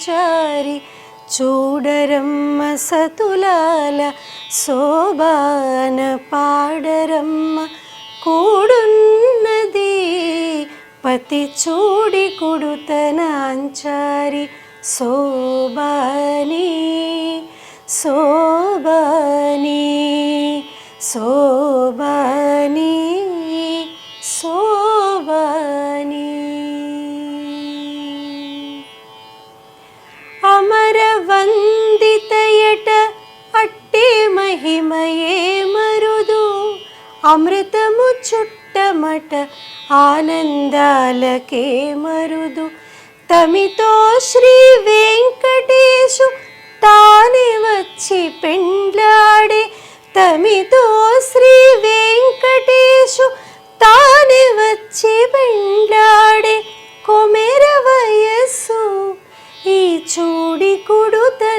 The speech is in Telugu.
ചാരി ചൂടരം സതുലാല സോപാന പാടരം കൂടുന്നതി പതി ചൂടി കൊടുത്തനാഞ്ചാരി സോബാനി സോബാനി സോ మహిమయే మరుదు అమృతము చుట్టమట ఆనందాలకే మరుదు. తమితో శ్రీ వెంకటేశు తానే వచ్చి పెండ్లాడే. తమితో శ్రీ వెంకటేశు తానే వచ్చి పెండ్లాడే. కొమెర వయస్సు ఈ చూడి కుడుతనాంచారి